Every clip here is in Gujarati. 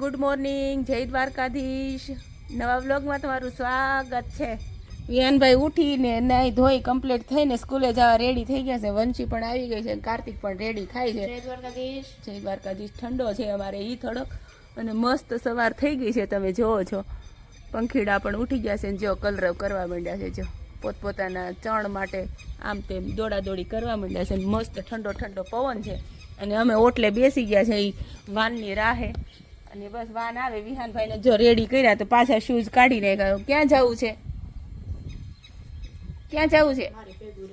ગુડ મોર્નિંગ જય દ્વારકાધીશ. નવા વ્લોગમાં તમારું સ્વાગત છે. વિયાનભાઈ ઉઠીને નાઈ ધોઈ કમ્પ્લીટ થઈને સ્કૂલે જવા રેડી થઈ ગયા છે. વંશી પણ આવી ગઈ છે કાર્તિક પણ રેડી થાય છે. જય દ્વારકાધીશ. જય દ્વારકાધીશ. ઠંડો છે અમારે એ થોડોક. અને મસ્ત સવાર થઈ ગઈ છે તમે જોવો છો. પંખીડા પણ ઉઠી ગયા છે જો કલરવ કરવા માંડ્યા છે જો પોતપોતાના ચણ માટે આમ તેમ દોડાદોડી કરવા માંડ્યા છે મસ્ત ઠંડો ઠંડો પવન છે. અને અમે ઓટલે બેસી ગયા છે એ વાનની રાહે. અને બસ વાન આવે. વિહાનભાઈને જો રેડી કર્યા તો પાછા શૂઝ કાઢી ગયો ક્યાં જવું છે? ક્યાં જવું છે?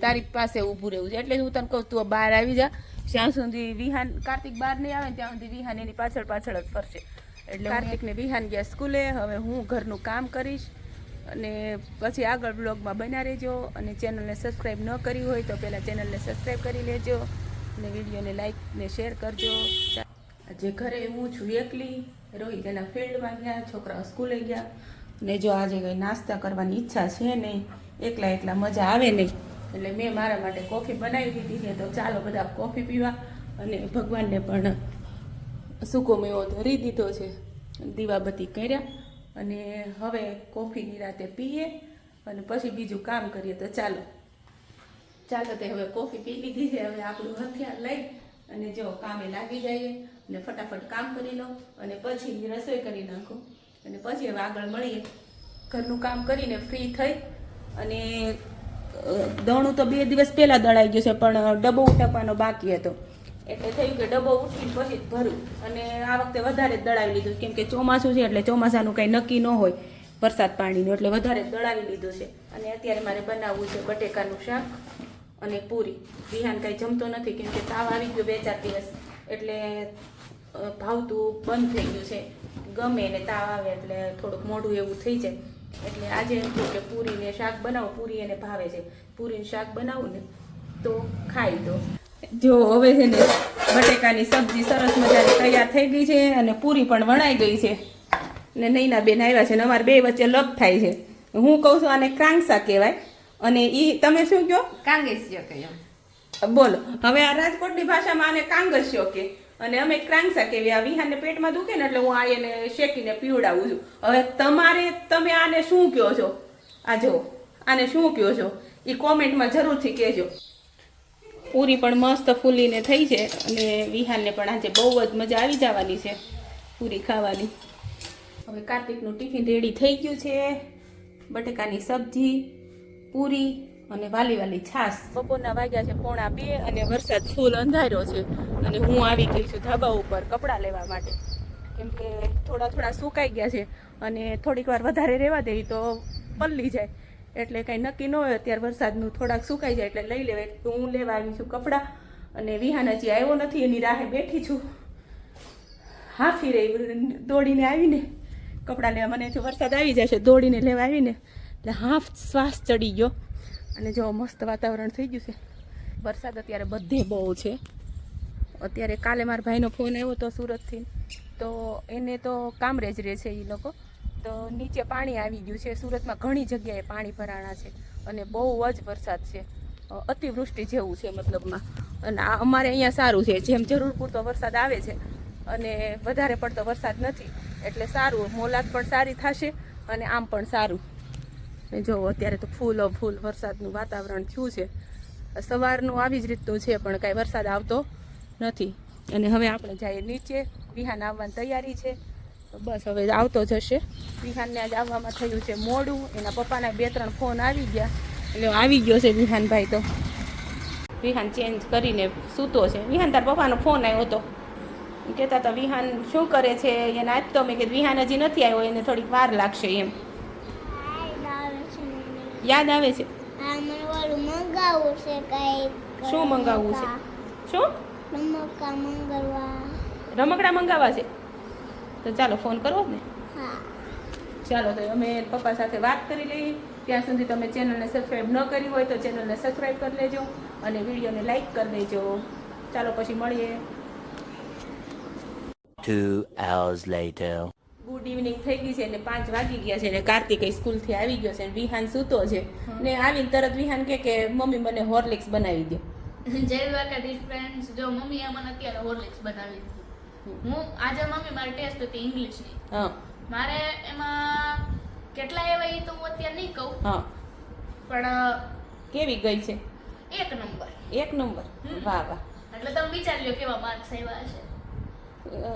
તારી પાસે ઊભું રહેવું છે. એટલે હું તને કહું તું બહાર આવી જા. જ્યાં સુધી વિહાન કાર્તિક બહાર નહીં આવે ત્યાં સુધી વિહાન એની પાછળ પાછળ જ ફરશે. એટલે કાર્તિકને વિહાન ગયા સ્કૂલે. હવે હું ઘરનું કામ કરીશ અને પછી આગળ બ્લોગમાં બના રહેજો અને ચેનલને સબસ્ક્રાઈબ ન કરી હોય તો પહેલાં ચેનલને સબસ્ક્રાઈબ કરી લેજો અને વિડીયોને લાઈક ને શેર કરજો. આજે ઘરે હું છું એકલી રોહિત એના ફિલ્ડમાં ગયા, છોકરાઓ સ્કૂલે ગયા. ને જો આજે કંઈ નાસ્તા કરવાની ઈચ્છા છે નહીં, એકલા એકલા મજા આવે નહીં. એટલે મેં મારા માટે કોફી બનાવી દીધી છે. તો ચાલો બધા કોફી પીવા. અને ભગવાનને પણ સૂકો મેવો ધરી દીધો છે. દીવાબત્તી કર્યા. અને હવે કોફીની રાતે પીએ. અને પછી બીજું કામ કરીએ તો ચાલો. ચાલો તે હવે કોફી પી લીધી છે. હવે આપણું હથિયાર લઈ અને જો કામે લાગી જઈએ. અને ફટાફટ કામ કરી લો અને પછી રસોઈ કરી નાખો. અને પછી હવે આગળ મળીએ. ઘરનું કામ કરીને ફ્રી થઈ અને દણું તો બે દિવસ પહેલાં દળાઈ ગયું છે, પણ ડબ્બો ઉઠાવવાનો બાકી હતો. એટલે થયું કે ડબ્બો ઉઠીને પછી ભરું. અને આ વખતે વધારે દળાવી લીધું કેમ કે ચોમાસું છે એટલે ચોમાસાનું કંઈ નક્કી ન હોય વરસાદ પાણીનું, એટલે વધારે દળાવી લીધું છે. અને અત્યારે મારે બનાવવું છે બટેકાનું શાક અને પૂરી. વિહાન કાંઈ જમતો નથી, કેમ કે તાવ આવી ગયો બે ચાર દિવસ. એટલે ભાવતું બંધ થઈ ગયું છે. ગમે ને તાવ આવે એટલે થોડુંક મોઢું એવું થઈ જાય. એટલે આજે એમ થયું કે પૂરીને શાક બનાવું પૂરી એને ભાવે છે. પૂરીને શાક બનાવું ને તો ખાઈ દો જો હવે છે ને બટેકાની સબ્જી સરસ મજાની તૈયાર થઈ ગઈ છે અને પૂરી પણ વણાઈ ગઈ છે. ને નૈના બેન આવ્યા છે ને અમારે બે વચ્ચે લપ થાય છે. હું કહું છું આને કાંગસા કહેવાય. અને એ તમે શું કહો? કાંગેસ્યો કહ્યું બોલો. હવે આ રાજકોટની ભાષામાં આને કાંગસ્યો કે અને અમે ક્રાંકસા કેવી આ વિહાનને પેટમાં દુખે ને એટલે હું આ એને શેકીને પીવડાવું છું. હવે તમારે, તમે આને શું કહો છો? આ જો, આને શું કહો છો? એ કોમેન્ટમાં જરૂરથી કહેજો. પૂરી પણ મસ્ત ફૂલીને થઈ છે અને વિહાનને પણ આજે બહુ જ મજા આવી જવાની છે પૂરી ખાવાની. હવે કાર્તિકનું ટિફિન રેડી થઈ ગયું છે, બટેકાની સબ્જી, પૂરી અને વાલી વાલી છાશ બપોરના વાગ્યા છે, પોણા બે અને વરસાદ ફૂલ અંધાર્યો છે. અને હું આવી ગઈ છું ધાબા ઉપર કપડાં લેવા માટે. કેમ કે થોડા થોડા સુકાઈ ગયા છે અને થોડીક વાર વધારે રહેવા દેવી તો પલ્લી જાય. એટલે કંઈ નક્કી ન હોય અત્યારે વરસાદનું, થોડાક સુકાઈ જાય એટલે લઈ લેવાય. તો હું લેવા આવી છું કપડાં અને વિહાન હજી આવ્યો નથી, એની રાહે બેઠી છું. હાફી રહી દોડીને આવીને. કપડાં લેવા મને જો વરસાદ આવી જશે, દોડીને લેવા આવીને. એટલે હાફ શ્વાસ ચડી ગયો. અને જો મસ્ત વાતાવરણ થઈ ગયું છે. વરસાદ અત્યારે બધે બહુ છે. અત્યારે કાલે મારા ભાઈનો ફોન આવ્યો તો સુરતથી. તો એને તો કામરેજ રહે છે એ લોકો. તો નીચે પાણી આવી ગયું છે. સુરતમાં ઘણી જગ્યાએ પાણી ભરાણા છે. અને બહુ જ વરસાદ છે. અતિવૃષ્ટિ જેવું છે મતલબમાં. અને અમારે અહીંયા સારું છે. જેમ જરૂર પૂરતો વરસાદ આવે છે. અને વધારે પડતો વરસાદ નથી. એટલે સારું, મોલાત પણ સારી થશે અને આમ પણ સારું. ને અત્યારે તો ફૂલો ફૂલ વરસાદનું વાતાવરણ થયું છે. સવારનું આવી જ રીતનું છે, પણ કાંઈ વરસાદ આવતો નથી. અને હવે આપણે જઈએ નીચે. વિહાન આવવાની તૈયારી છે. બસ હવે આવતો જશે વિહાનને આજ આવવામાં થયું છે મોડું. એના પપ્પાના બે ત્રણ ફોન આવી ગયા. એટલે આવી ગયો છે વિહાનભાઈ તો. વિહાન ચેન્જ કરીને સૂતો છે. વિહાન તાર પપ્પાનો ફોન આવ્યો હતો. કહેતા હતા, વિહાન શું કરે છે? એને આજ મેં કીધું, વિહાન હજી નથી આવ્યો એને થોડીક વાર લાગશે એમ. યાદ આવે છે? આ મને મંગાવવું છે કંઈક. શું મંગાવવું છે? શું? રમકડા મંગાવવા. રમકડા મંગાવવા છે? તો ચાલો ફોન કરો ને. હા. ચાલો તો અમે પપ્પા સાથે વાત કરી લઈએ. ત્યાં સુધી તમે ચેનલને સબસ્ક્રાઈબ ન કરી હોય તો ચેનલને સબસ્ક્રાઈબ કરી લેજો અને વિડીયોને લાઈક કરી દેજો. ચાલો પછી મળીએ. Two hours later. Good evening થઈ ગઈ છે ને પાંચ વાગી ગયા છે ને કાર્તિક સ્કૂલથી આવી ગયો છે ને વિહાન સૂતો છે ને આવીને તરત વિહાન કે કે મમ્મી મને હોર્લિક્સ બનાવી દો. જય દ્વારકાધીશ ફ્રેન્ડ્સ જો મમ્મીએ મને અત્યારે હોર્લિક્સ બનાવી દીધી. હું આજે મમ્મી મારી ટેસ્ટ હતી ઇંગ્લિશની હા. મારે એમાં કેટલા એવા એ તો હું અત્યારે નહીં કહું. હા. પણ કેવી ગઈ છે? એક નંબર. એક નંબર? વાહ વાહ. એટલે તમે વિચારી લો કેવા માર્ક્સ આવ્યા હશે. અ,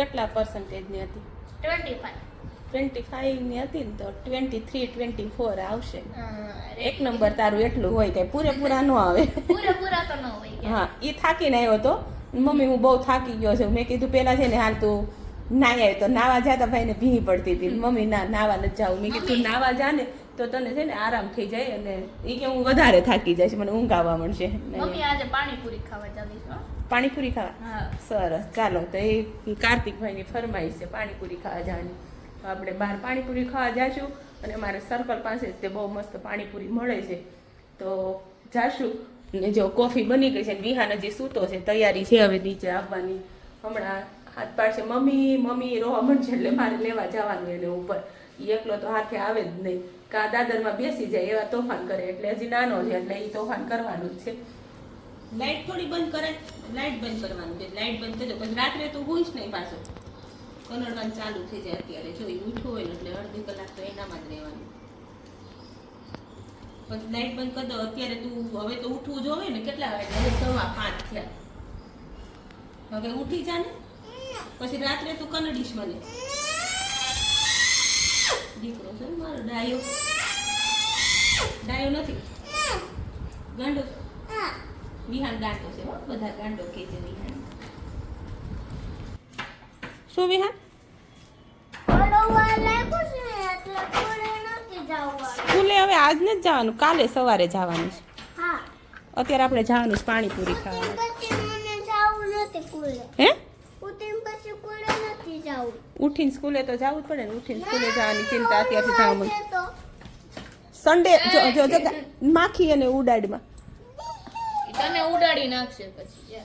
કેટલા પર્સન્ટેજની હતી? ટ્વેન્ટી ફાઈવ ટ્વેન્ટી ફાઈવની હતી ને તો ટ્વેન્ટી થ્રી ટ્વેન્ટી ફોર આવશે એક નંબર તારું એટલું હોય કે પૂરેપૂરા ન આવે. પૂરેપૂરા તો ન હોય હા એ થાકીને આવ્યો તો. મમ્મી હું બહુ થાકી ગયો છું. મેં કીધું પેલા છે ને હાલ તું નાઈ આવ્યો તો નાવા જતા ભાઈને ભીની પડતી હતી. મમ્મી ના નાવા નથી જાવું મેં કીધું નાવા જા ને તો તને છે ને આરામ થઈ જાય અને એ કે હું વધારે થાકી જાય છે મને ઊંઘ આવવા મળશે. મમ્મી આજે પાણીપુરી ખાવા જાવી. પાણીપુરી ખાવા? હા. સરસ. ચાલો તો એ કાર્તિકભાઈની ફરમાઈશ છે પાણીપુરી ખાવા જવાની. તો આપણે બહાર પાણીપુરી ખાવા જાશું અને મારે સર્કલ પાસે જ તે બહુ મસ્ત પાણીપુરી મળે છે. તો જાશું. ને જો કોફી બની ગઈ છે ને વિહાન હજી સૂતો છે તૈયારી છે હવે નીચે આવવાની. હમણાં હાથ પાડશે મમ્મી મમ્મી રોવા મળશે એટલે મારે લેવા જવાનું એને ઉપર. એ એકલો તો હાથે આવે જ નહીં. કા દાદરમાં બેસી જાય એવા તોફાન કરે એટલે હજી નાનો છે એટલે એ તોફાન કરવાનું જ છે. લાઈટ થોડી બંધ કરે લાઈટ બંધ કરવાનું છે. લાઈટ બંધ દો પછી રાત્રે તો હું જ નહીં પાછો. કનડવાનું ચાલુ થઈ જાય અત્યારે. જો ઉઠો હોય એટલે અડધી કલાક તો એનામાં જ રહેવાનું. પછી લાઈટ બંધ કરી દો. અત્યારે તું હવે તો ઉઠવું જોવે ને કેટલા વાગે? હવે સવા પાંચ થયા. હવે ઉઠી જા ને. પછી રાત્રે તું કનડીશ મને. દીકરો છે મારો ડાયો. ડાયો નથી. ગાંડો વિહાન ગાંડો છે હો બધા ગાંડો કે છે વિહાન શું વિહાન સ્કૂલે હવે આજ જ જવાનું કાલે સવારે જવાનું છે. અત્યારે આપણે જવાનું છે પાણીપુરી ખાવા. પછી મને જવું નથી કુલે હે? ઉઠીને પછી કુલે નથી જવું. ઉઠીને સ્કૂલે તો જવું જ પડે ને ઉઠીને સ્કૂલે જવાની ચિંતા અત્યારથી જવા ના, સન્ડે જો જો માખી અને ઉડાડમાં. ઉડાડી નાખશે પછી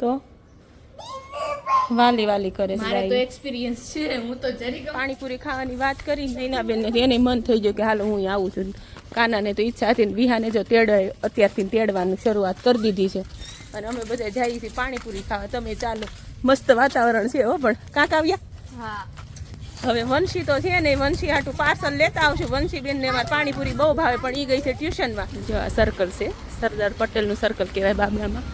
તો? વાલી વાલી કરે મારે તો એક્સપિરિયન્સ છે હું તો જરી પાણીપુરી ખાવાની વાત કરી નૈનાબેન ને એને મન થઈ ગયું કે હાલો હું આવું છું. કાનાને તો ઈચ્છા હતી વિહાને જો તેડ અત્યારથી તેડવાની શરૂઆત કરી દીધી છે. અને અમે બધા જઈએ છીએ પાણીપુરી ખાવા. તમે ચાલો મસ્ત વાતાવરણ છે હો પણ કાંક આવ્યા? હા. હવે વંશી તો છે ને વંશી હાટું પાર્સલ લેતા આવશું. વંશી બેનને ને અમારે પાણીપુરી બહુ ભાવે પણ એ ગઈ છે ટ્યુશનમાં. જો આ સર્કલ છે. સરદાર પટેલનું સર્કલ કહેવાય બાબરામાં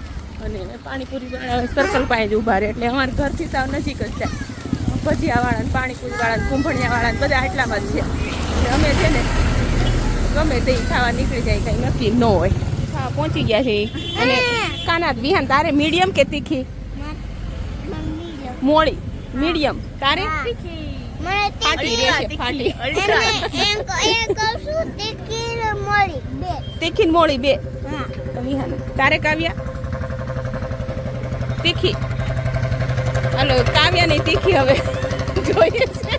અને એને પાણીપુરી બનાવે સર્કલ પાસે જ ઊભા રહે એટલે અમારા ઘરથી સાવ નજીક જ છે ભજીયાવાળાને પાણીપુરીવાળાને પાણીપુરીવાળા ને કુંભણિયાવાળા ને બધા આટલામાં જ છે. એટલે અમે છે ને ગમે તે ખાવા નીકળી જાય કંઈ નક્કી ન હોય. હા પહોંચી ગયા છે. અને કાનાત વિહાન તારે મીડિયમ કે તીખી? મોળી. મીડિયમ. તારે? તીખી. તીખી ને મોળી બે. તારે કાવ્યા? તીખી. હાલો કાવ્યા નહીં તીખી હવે જોઈએ છે.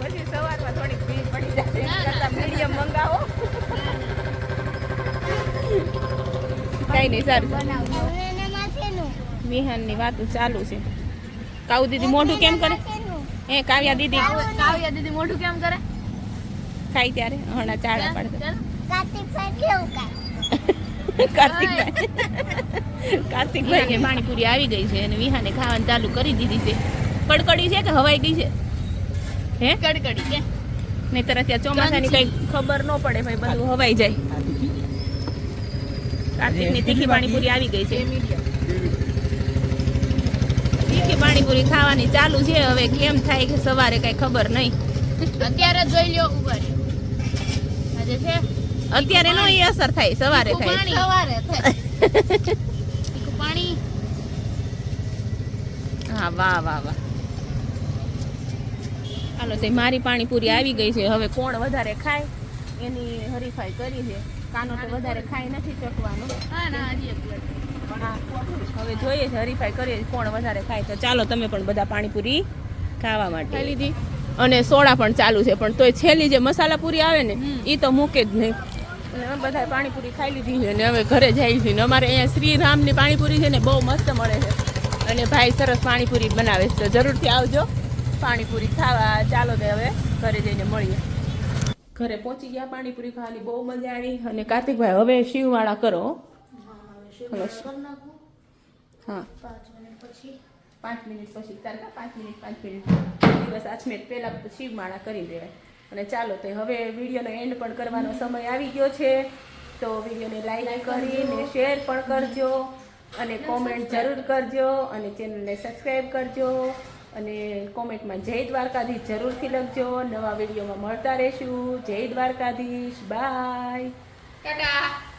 પછી સવારમાં થોડીક ભીડ પડી જાય. મીડિયમ મંગાવો. કઈ નહીં સારું. એને વિહાનની વાતો ચાલુ છે. કાઉ દીદી મોઢું કેમ કરે? હે કાવ્યા દીદી. કાવ્યા દીદી મોઢું કેમ કરે? ખાઈ ત્યારે હમણાં ચાળા પાડતા કાર્તિકભાઈ કેવું કાંઈ કાર્તિકભાઈ. કાર્તિકભાઈ ને પાણીપુરી આવી ગઈ છે અને વિહાને ખાવાનું ચાલુ કરી દીધી છે. કડકડી છે કે હવાઈ ગઈ છે? હે? કડકડી કે. નહીતર અત્યારે ચોમાસાની કઈ ખબર ન પડે ભાઈ બધું હવાઈ જાય. કાર્તિકની તીખી પાણીપુરી આવી ગઈ છે. તીખી પાણીપુરી ખાવાની ચાલુ છે. હવે કેમ થાય કે સવારે કઈ ખબર નહીં. અત્યારે જોઈ લ્યો ઊભા આજે છે. અત્યારે નો એ અસર થાય સવારે થાય. પાણી સવારે થાય. પાણી. હા વાહ વાહ વાહ. હાલો તે મારી પાણીપુરી આવી ગઈ છે. હવે કોણ વધારે ખાય એની હરીફાઈ કરી છે. કાનો તો વધારે ખાઈ નથી ચકવાનો હા ના હજી હવે જોઈએ છે હરીફાઈ કરીએ કોણ વધારે ખાય તો ચાલો તમે પણ બધા પાણીપુરી ખાવા માટે. લીધી. અને સોડા પણ ચાલુ છે પણ તોય છેલ્લી જે મસાલા પૂરી આવે ને એ તો મૂકે જ નહીં. અને બધા પાણીપુરી ખાઈ લીધી છે ને હવે ઘરે જાય છે ને. અમારે અહીંયા શ્રીરામની પાણીપુરી છે ને બહુ મસ્ત મળે છે. અને ભાઈ સરસ પાણીપુરી બનાવે છે તો જરૂરથી આવજો. પાણીપુરી ખાવા. ચાલો તે હવે ઘરે જઈને મળીએ. ઘરે પહોંચી ગયા પાણીપુરી ખાવાની બહુ મજા આવી. અને કાર્તિકભાઈ હવે શિવવાળા કરો. હા. પાંચ મિનિટ પછી. પાંચ મિનિટ પછી તાર કા પાંચ મિનિટ પાંચ મિનિટ. દિવસ આચમેટ પહેલાં શિવમાળા કરી દેવાય. અને ચાલો તો હવે વિડીયોનો એન્ડ પણ કરવાનો સમય આવી ગયો છે. તો વિડીયોને લાઈક કરીને શેર પણ કરજો. અને કોમેન્ટ જરૂર કરજો. અને ચેનલને સબસ્ક્રાઈબ કરજો. અને કોમેન્ટમાં જય દ્વારકાધીશ જરૂરથી લખજો. નવા વિડીયોમાં મળતા રહેશું. જય દ્વારકાધીશ. બાય ટાટા.